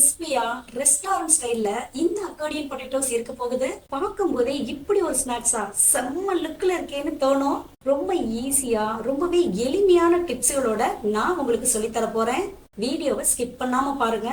கிறிஸ்பியா restaurant ஸ்டைல்ல இந்த Akkadian potatoes இருக்க போகுது. பார்க்கும் போதே இப்படி ஒரு ஸ்நாக்ஸா செம்ம லுக்ல இருக்கேன்னு தோணும். ரொம்ப ஈஸியா ரொம்பவே எளிமையான டிப்ஸ்களோட நான் உங்களுக்கு சொல்லித்தர போறேன். வீடியோவை ஸ்கிப் பண்ணாம பாருங்க.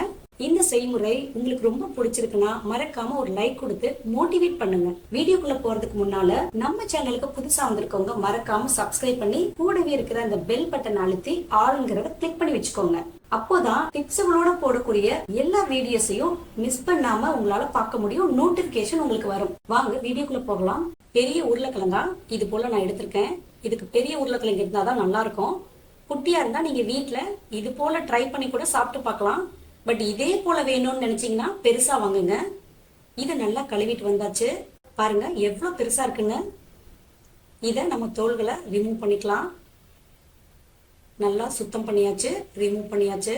இந்த செய்முறை உங்களுக்கு ரொம்ப பிடிச்சிருக்குன்னா மறக்காம ஒரு லைக் கொடுத்து மோட்டிவேட் பண்ணுங்க. வீடியோக்குள்ள போறதுக்கு முன்னால நம்ம சேனலுக்கு புதுசா வந்திருக்கவங்க மறக்காம சப்ஸ்கிரைப் பண்ணி கூடவே இருக்கிற அந்த பெல் பட்டன் அழுத்தி ஆளுங்கிறத கிளிக் பண்ணி வச்சுக்கோங்க. அப்போதான் டிப்ஸுகளோட போடக்கூடிய எல்லா வீடியோஸையும் மிஸ் பண்ணாம உங்களால பார்க்க முடியும். நோட்டிபிகேஷன் உங்களுக்கு வரும். வாங்க வீடியோக்குள்ள போகலாம். பெரிய உருளைக்கிழங்கா? இது போல நான் எடுத்திருக்கேன். இதுக்கு பெரிய உருளைக்கிழங்கு இருந்தாதான் நல்லா இருக்கும் குட்டியா இருந்தா நீங்க வீட்டில் இது போல ட்ரை பண்ணி கூட சாப்பிட்டு பார்க்கலாம். பட் இதே போல வேணும்னு நினைச்சீங்கன்னா பெருசா வாங்குங்க. இதை நல்லா கழுவிட்டு வந்தாச்சு. பாருங்க எவ்வளவு பெருசா இருக்குங்க இதை நம்ம தோள்களை ரிமூவ் பண்ணிக்கலாம். நல்லா சுத்தம் பண்ணியாச்சு ரிமூவ் பண்ணியாச்சு.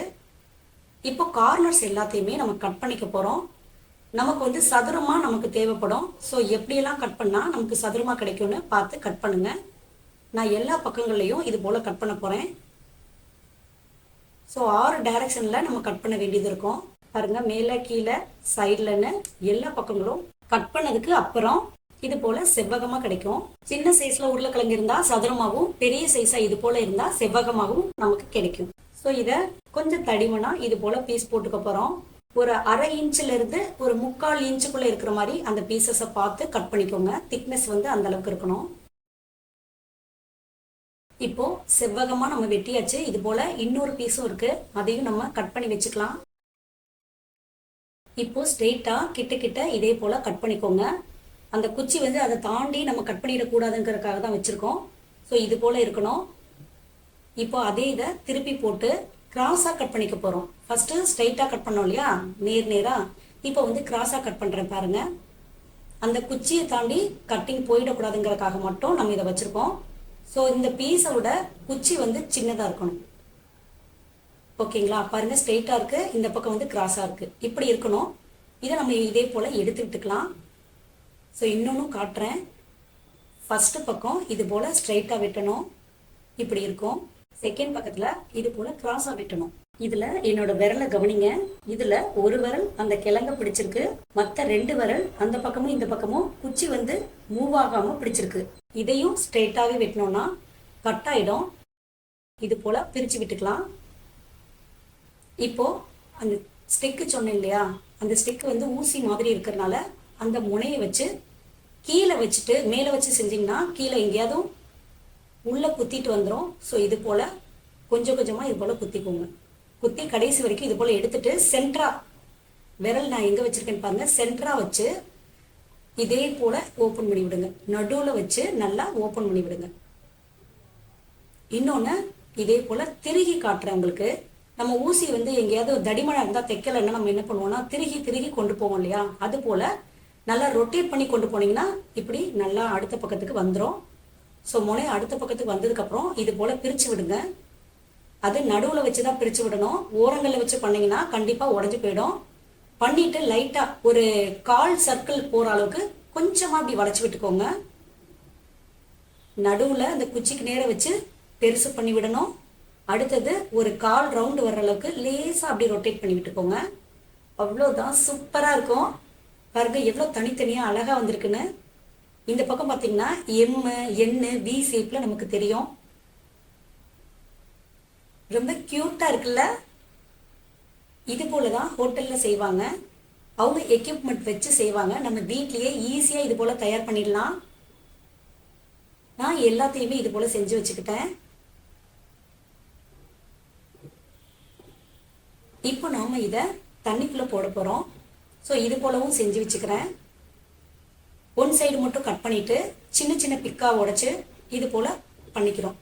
இப்போ கார்னர்ஸ் எல்லாத்தையுமே நம்ம கட் பண்ணிக்க போகிறோம் நமக்கு வந்து சதுரமாக நமக்கு தேவைப்படும். ஸோ எப்படியெல்லாம் கட் பண்ணால் நமக்கு சதுரமாக கிடைக்கும்னு பார்த்து கட் பண்ணுங்கள் நான் எல்லா பக்கங்கள்லையும் இது போல் கட் பண்ண போகிறேன் ஸோ ஆறு டைரக்ஷனில் நம்ம கட் பண்ண வேண்டியது இருக்கும். பாருங்கள் மேலே கீழே சைட்லன்னு எல்லா பக்கங்களும் கட் பண்ணதுக்கு அப்புறம் இது போல செவ்வகமா கிடைக்கும். சின்ன சைஸ்ல உருளைக்கிழங்கு இருந்தா சதுரமாகவும் பெரிய சைஸா இது போல இருந்தா செவ்வகமாகவும் நமக்கு கிடைக்கும். ஸோ இத கொஞ்சம் தடிமனா இது போல பீஸ் போட்டுக்க போறோம். ஒரு அரை இன்ச்ல இருந்து ஒரு முக்கால் இன்ச்சுக்குள்ள இருக்கிற மாதிரி அந்த பீசஸை பார்த்து கட் பண்ணிக்கோங்க. திக்னஸ் வந்து அந்த அளவுக்கு இருக்கணும். இப்போ செவ்வகமா நம்ம வெட்டியாச்சு. இது போல இன்னொரு பீஸும் இருக்கு. அதையும் நம்ம கட் பண்ணி வச்சுக்கலாம். இப்போ ஸ்ட்ரெயிட்டா கிட்ட கிட்ட இதே போல கட் பண்ணிக்கோங்க. அந்த குச்சி வந்து அதை தாண்டி நம்ம கட் பண்ணிடக்கூடாதுங்கிறதுக்காக தான் வச்சுருக்கோம். ஸோ இது போல் இருக்கணும். இப்போ அதே இதை திருப்பி போட்டு கிராஸாக கட் பண்ணிக்க போகிறோம் ஃபஸ்ட்டு ஸ்ட்ரைட்டாக கட் பண்ணோம் இல்லையா? நேர் நேராக இப்போ வந்து கிராஸாக கட் பண்ணுறேன் பாருங்க. அந்த குச்சியை தாண்டி கட்டிங் போயிடக்கூடாதுங்கிறதுக்காக மட்டும் நம்ம இதை வச்சுருக்கோம். ஸோ இந்த பீஸோட குச்சி வந்து சின்னதாக இருக்கணும். ஓகேங்களா? பாருங்க ஸ்ட்ரெயிட்டாக இருக்குது இந்த பக்கம் வந்து கிராஸாக இருக்குது இப்படி இருக்கணும். இதை நம்ம இதே போல் எடுத்துக்கிட்டுக்கலாம் ஸோ இன்னொன்றும் காட்டுறேன். ஃபஸ்ட்டு பக்கம் இது போல் ஸ்ட்ரைட்டாக வெட்டணும். இப்படி இருக்கும். செகண்ட் பக்கத்தில் இது போல் கிராஸாக வெட்டணும். இதில் என்னோட விரலை கவனிங்க. இதில் ஒரு விரல் அந்த கிழங்க பிடிச்சிருக்கு. மற்ற ரெண்டு விரல் அந்த பக்கமும் இந்த பக்கமும் குச்சி வந்து மூவ் ஆகாமல் பிடிச்சிருக்கு. இதையும் ஸ்ட்ரெயிட்டாகவே வெட்டினோம்னா கட் ஆகிடும் இது போல் பிரித்து விட்டுக்கலாம். இப்போது அந்த ஸ்டிக்கு சொன்னேன் இல்லையா? அந்த ஸ்டிக் வந்து ஊசி மாதிரி இருக்கிறனால அந்த முனையை வச்சு கீழே வச்சுட்டு மேலே வச்சு செஞ்சீங்கன்னா கீழே எங்கேயாவது உள்ளே குத்திட்டு வந்துடும் ஸோ இது போல் கொஞ்சம் கொஞ்சமாக இது போல் குத்திக்கோங்க. குத்தி கடைசி வரைக்கும் இது போல் எடுத்துட்டு சென்ட்ரா விரல் நான் எங்கே வச்சுருக்கேன்னு பாருங்க. சென்ட்ரா வச்சு இதே போல் ஓப்பன் பண்ணி விடுங்க. நடுவில் வச்சு நல்லா ஓப்பன் பண்ணி விடுங்க. இன்னொன்று இதே போல் திருகி காட்டுறேன் உங்களுக்கு. நம்ம ஊசி வந்து எங்கேயாவது தடிமனா இருந்தால் தைக்கலைன்னா நம்ம என்ன பண்ணுவோம்னா திருகி திருகி கொண்டு போவோம் இல்லையா? அது போல் நல்லா ரொட்டேட் பண்ணி கொண்டு போனீங்கன்னா இப்படி நல்லா அடுத்த பக்கத்துக்கு வந்துடும் ஸோ முனை அடுத்த பக்கத்துக்கு வந்ததுக்கப்புறம் இது போல் பிரித்து விடுங்க. அது நடுவில் வச்சு தான் பிரித்து விடணும். ஓரங்களில் வச்சு பண்ணிங்கன்னா கண்டிப்பாக உடஞ்சு போயிடும். பண்ணிட்டு லைட்டாக ஒரு கால் சர்க்கிள் போகிற அளவுக்கு கொஞ்சமாக அப்படி வளைச்சி விட்டுக்கோங்க. நடுவில் அந்த குச்சிக்கு நேரம் வச்சு பெருசு பண்ணி விடணும். அடுத்தது ஒரு கால் ரவுண்டு வர்ற அளவுக்கு லேசாக அப்படி ரொட்டேட் பண்ணி விட்டுக்கோங்க. அவ்வளோதான் சூப்பராக இருக்கும். பாருங்க எவ்வளோ தனித்தனியாக அழகாக வந்திருக்குன்னு. இந்த பக்கம் பார்த்தீங்கன்னா எம்மு என்னு வி ஷேப்பில் நமக்கு தெரியும். ரொம்ப க்யூட்டாக இருக்குல்ல? இது போலதான் ஹோட்டலில் செய்வாங்க. அவங்க எக்யூப்மெண்ட் வச்சு செய்வாங்க. நம்ம வீட்லேயே ஈஸியாக இது போல் தயார் பண்ணிடலாம். நான் எல்லாத்தையுமே இது போல் செஞ்சு வச்சுக்கிட்டேன். இப்போ நாம் இதை தண்ணிக்குள்ளே போட போகிறோம் ஸோ இது போலவும் செஞ்சு வச்சுக்கிறேன். ஒன் சைடு மட்டும் கட் பண்ணிட்டு சின்ன சின்ன பிக்காக உடைச்சு இது போல் பண்ணிக்கிறோம்.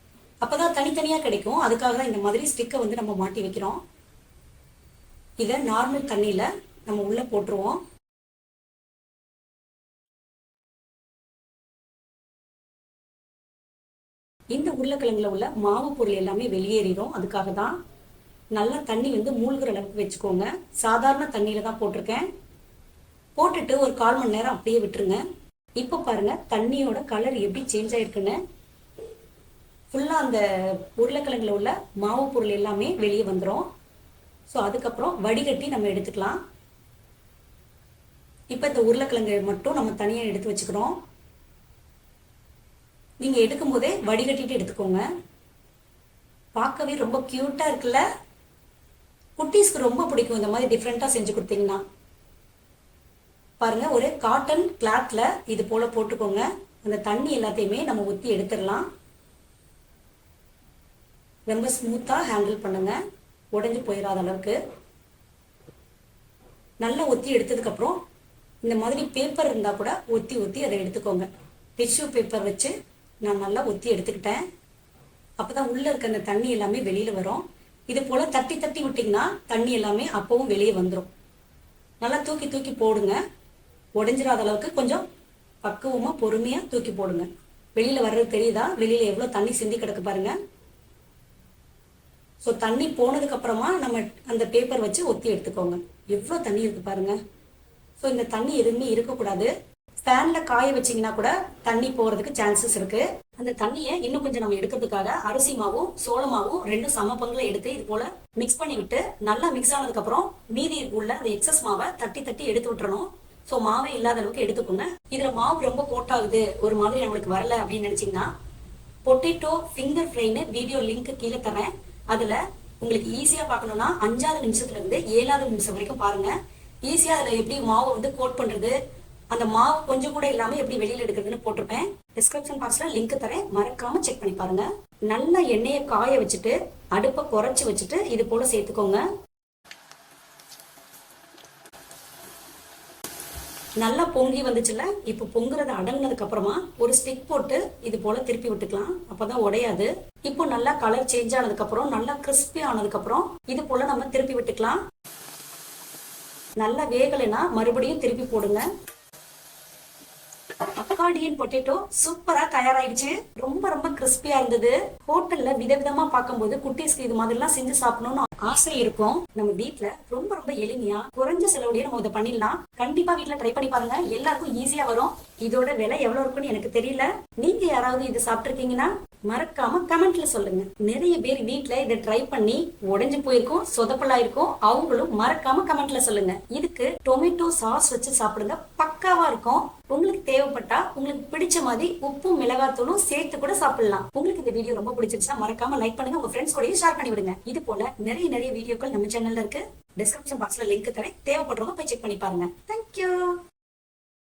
அப்பதான் தனித்தனியாக கிடைக்கும். அதுக்காக தான் இந்த மாதிரி ஸ்டிக்கை வந்து நம்ம மாட்டி வைக்கிறோம். இதை நார்மல் தண்ணியில் நம்ம உள்ளே போட்டுருவோம். இந்த உருளைக்கிழங்குல உள்ள மாவு பொருள் எல்லாமே வெளியேறிடும் அதுக்காக தான் நல்லா தண்ணி வந்து மூழ்கிற அளவுக்கு வச்சுக்கோங்க. சாதாரண தண்ணியில தான் போட்டிருக்கேன். போட்டுட்டு ஒரு கால் மணி நேரம் அப்படியே விட்டுருங்க. இப்போ பாருங்க தண்ணியோட கலர் எப்படி சேஞ்ச் ஆயிருக்குன்னு. ஃபுல்லாக அந்த உருளைக்கிழங்குல உள்ள மாவு பொருள் எல்லாமே வெளியே வந்துடும் ஸோ அதுக்கப்புறம் வடிகட்டி நம்ம எடுத்துக்கலாம். இப்போ இந்த உருளைக்கிழங்கு மட்டும் நம்ம தனியாக எடுத்து வச்சுக்கிறோம். நீங்கள் எடுக்கும் போதே வடிகட்டிட்டு எடுத்துக்கோங்க. பார்க்கவே ரொம்ப க்யூட்டாக இருக்குல்ல? குட்டீஸ்க்கு ரொம்ப பிடிக்கும் இந்த மாதிரி டிஃப்ரெண்ட்டாக செஞ்சு கொடுத்தீங்கன்னா. பாருங்க ஒரு காட்டன் கிளாத்ல இது போல போட்டுக்கோங்க. அந்த தண்ணி எல்லாத்தையுமே நம்ம ஊற்றி எடுத்துடலாம். ரொம்ப ஸ்மூத்தாக ஹேண்டில் பண்ணுங்க. உடஞ்சு போயிடாத அளவுக்கு. நல்லா ஒத்தி எடுத்ததுக்கப்புறம் இந்த மாதிரி பேப்பர் இருந்தால் கூட ஒத்தி ஒத்தி அதை எடுத்துக்கோங்க. டிஷ்யூ பேப்பர் வச்சு நான் நல்லா ஒத்தி எடுத்துக்கிட்டேன். அப்போ தான் உள்ளே இருக்க அந்த தண்ணி எல்லாமே வெளியில் வரும். இது போல் தட்டி தட்டி விட்டிங்கன்னா தண்ணி எல்லாமே அப்பவும் வெளியே வந்துடும் நல்லா தூக்கி தூக்கி போடுங்க. உடஞ்சிடாத அளவுக்கு கொஞ்சம் பக்குவமாக பொறுமையாக தூக்கி போடுங்க. வெளியில் வர்றது தெரியுதா? வெளியில் எவ்வளோ தண்ணி சிந்தி கிடக்கு பாருங்க. ஸோ தண்ணி போனதுக்கு அப்புறமா நம்ம அந்த பேப்பர் வச்சு ஒத்தி எடுத்துக்கோங்க. எவ்வளோ தண்ணி இருக்கு பாருங்க. ஸோ இந்த தண்ணி எதுவுமே இருக்கக்கூடாது. ஃபேன்ல காய வச்சீங்கன்னா கூட தண்ணி போறதுக்கு சான்சஸ் இருக்கு. அந்த தண்ணியை இன்னும் கொஞ்சம் நம்ம எடுக்கிறதுக்காக அரிசி மாவும் சோளமாவும் ரெண்டும் சம பங்குல எடுத்து இது போல மிக்ஸ் பண்ணி விட்டு நல்லா மிக்ஸ் ஆனதுக்கு அப்புறம் மீதி உள்ள அந்த எக்ஸஸ் மாவை தட்டி தட்டி எடுத்து விட்டுறணும். ஸோ மாவே இல்லாத அளவுக்கு எடுத்துக்கோங்க. இதுல மாவு ரொம்ப கோட்டாகுது ஒரு மாதிரி நம்மளுக்கு வரல அப்படின்னு நினைச்சீங்கன்னா பொட்டேட்டோ ஃபிங்கர் ஃப்ரைன்னு வீடியோ லிங்க் கீழே தரேன். அதுல உங்களுக்கு ஈஸியா பார்க்கணும்னா அஞ்சாவது நிமிஷத்துல இருந்து ஏழாவது நிமிஷம் வரைக்கும் பாருங்க. ஈஸியா அதுல எப்படி மாவு வந்து கோட் பண்றது அந்த மாவு கொஞ்சம் கூட இல்லாம எப்படி வெளியில எடுக்கிறதுன்னு போட்டிருப்பேன். டிஸ்கிரிப்ஷன் பாக்ஸ்ல லிங்க் தரேன். மறக்காம செக் பண்ணி பாருங்க. நல்ல எண்ணெயை காய வச்சுட்டு அடுப்பை குறைச்சி வச்சுட்டு இது போல சேர்த்துக்கோங்க. நல்லா பொங்கி வந்துச்சுல இப்போ பொங்குறது அடங்கினதுக்கு அப்புறமா ஒரு ஸ்டிக் போட்டு இது போல திருப்பி விட்டுக்கலாம். அப்பதான் உடையாது. இப்போ நல்லா கலர் சேஞ்ச் ஆனதுக்கு அப்புறம் நல்லா கிறிஸ்பி ஆனதுக்கு அப்புறம் இது போல நம்ம திருப்பி விட்டுக்கலாம். நல்லா வேகலைன்னா மறுபடியும் திருப்பி போடுங்க. அக்காடியன் பொட்டேட்டோ சூப்பரா தயாராயிடுச்சு. ரொம்ப ரொம்ப கிறிஸ்பியா இருந்தது. ஹோட்டல்ல விதவிதமா பார்க்கும்போது குட்டீஸ்க்கு இது மாதிரிலாம் செஞ்சு சாப்பிடணும்னு ஆசை இருக்கும். நம்ம வீட்டுல ரொம்ப ரொம்ப எளிமையா குறைஞ்ச செலவுலயே நம்ம இதை பண்ணிடலாம். கண்டிப்பா வீட்டுல ட்ரை பண்ணி பாருங்க. எல்லாருக்கும் ஈஸியா வரும். இதோட விலை எவ்வளவு இருக்குன்னு எனக்கு தெரியல. நீங்க யாராவது இது சாப்பிட்டுருக்கீங்கன்னா மறக்காம கமெண்ட்ல சொல்லுங்க. நிறைய பேர் வீட்டுல இதை ட்ரை பண்ணி உடைஞ்சு போயிருக்கும் சொதப்பலா இருக்கும் அவங்களும் மறக்காம கமெண்ட்ல சொல்லுங்க. இதுக்கு டொமேட்டோ சாஸ் வச்சு சாப்பிடுங்க பக்காவா இருக்கும். உங்களுக்கு தேவைப்பட்டா உங்களுக்கு பிடிச்ச மாதிரி உப்பும் மிளகாத்தூளும் சேர்த்து கூட சாப்பிடலாம். உங்களுக்கு இந்த வீடியோ ரொம்ப பிடிச்சிருச்சுன்னா மறக்காம லைக் பண்ணுங்க உங்க ஃப்ரெண்ட்ஸ் கூடயும் ஷேர் பண்ணி விடுங்க. இது போல நிறைய நிறைய வீடியோக்கள் நம்ம சேனல்ல இருக்கு. டிஸ்கிரிப்ஷன் பாக்ஸ்ல லிங்க் தரேன். தேவைப்படுறவங்க போய் செக் பண்ணி பாருங்க. தேங்க்யூ